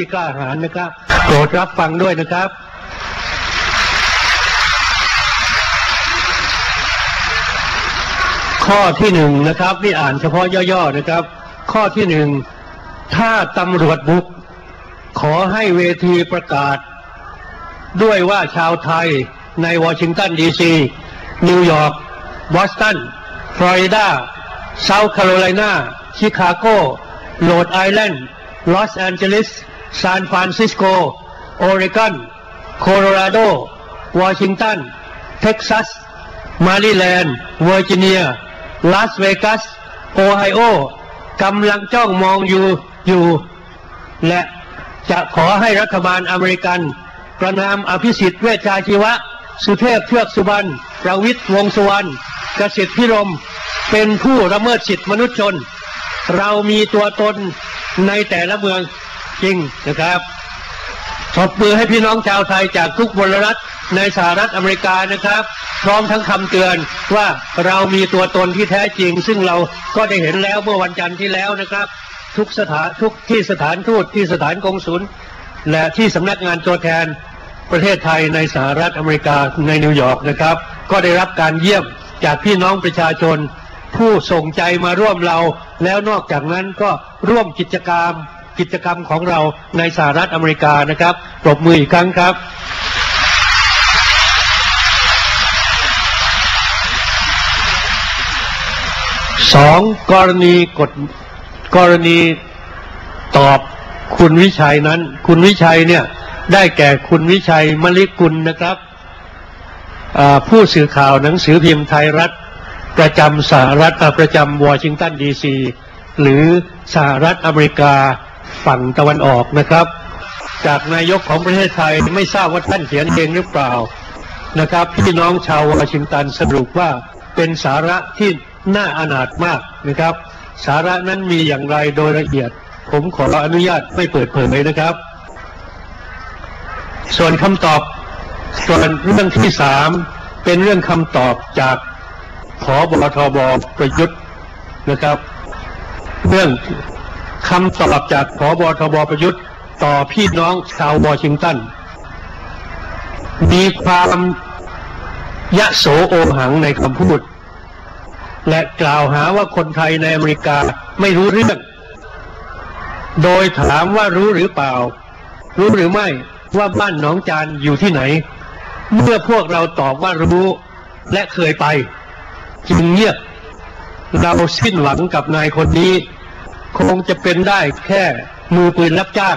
ที่กล้าหาญนะครับ โปรดรับฟังด้วยนะครับข้อที่หนึ่งนะครับนี่อ่านเฉพาะย่อๆนะครับ ข้อที่หนึ่งถ้าตำรวจบุก ขอให้เวทีประกาศ ด้วยว่าชาวไทยในวอชิงตันดีซีนิวยอร์กบอสตันฟลอริดาเซาท์แคโรไลนาชิคาโกโรดไอแลนด์ลอสแอนเจลิส ซานฟรานซิสโก โอเรกอน โคโลราโด วอชิงตัน เท็กซัส มาริแลนด์ เวอร์จิเนีย ลาสเวกัส โอไฮโอกำลังจ้องมองอยู่อยู่ และจะขอให้รัฐบาลอเมริกัน ประนามอภิสิทธิ์เวชชาชีวะ สุเทพเทือกสุบรรณประวิตรวงสุวรรณกสิทธิพิรม เป็นผู้ละเมิดสิทธิมนุษยชน เรามีตัวตนในแต่ละเมือง จริงนะครับขอบมือให้พี่น้องชาวไทยจากทุกบลรัฐในสหรัฐอเมริกานะครับ พร้อมทั้งคำเตือนว่าเรามีตัวตนที่แท้จริง ซึ่งเราก็ได้เห็นแล้วเมื่อวันจันทร์ที่แล้วนะครับ ทุกสถานทุกที่สถานทูตที่สถานกงสุลและที่สำนักงานตัวแทนประเทศไทยในสหรัฐอเมริกาในนิวยอร์กนะครับ ก็ได้รับการเยี่ยมจากพี่น้องประชาชน ผู้ส่งใจมาร่วมเราแล้วนอกจากนั้นก็ร่วมกิจกรรม กิจกรรมของเราในสหรัฐอเมริกานะครับปรบมืออีกครั้งครับสองกรณีกฎกรณีตอบคุณวิชัยนั้น คุณวิชัยเนี่ยได้แก่คุณวิชัยมลิกุลนะครับผู้สื่อข่าวหนังสือพิมพ์ไทยรัฐ ประจำสหรัฐประจำวอชิงตันดีซีหรือสหรัฐอเมริกา ฝั่งตะวันออกนะครับ จากนายกของประเทศไทยไม่ทราบว่าท่านเขียนเองหรือเปล่านะครับพี่น้องชาววอชิงตันสรุปว่าเป็นสาระที่น่าอนาถมากนะครับ สาระนั้นมีอย่างไรโดยละเอียด ผมขออนุญาตไม่เปิดเผยนะครับ ส่วนคำตอบ ส่วนเรื่องที่สามเป็นเรื่องคำตอบจากขอบทบประยุทธ์นะครับ เรื่อง คำตอบจากขอบทบประยุทธ์ต่อพี่น้องชาววอชิงตัน มีความยะโสโอหังในคำพูด และกล่าวหาว่าคนไทยในอเมริกาไม่รู้เรื่อง โดยถามว่ารู้หรือเปล่า รู้หรือไม่ว่าบ้านหนองจานอยู่ที่ไหน เมื่อพวกเราตอบว่ารู้และเคยไป จึงเงียบ เราสิ้นหวังกับนายคนนี้ คงจะเป็นได้แค่มือปืนรับจ้าง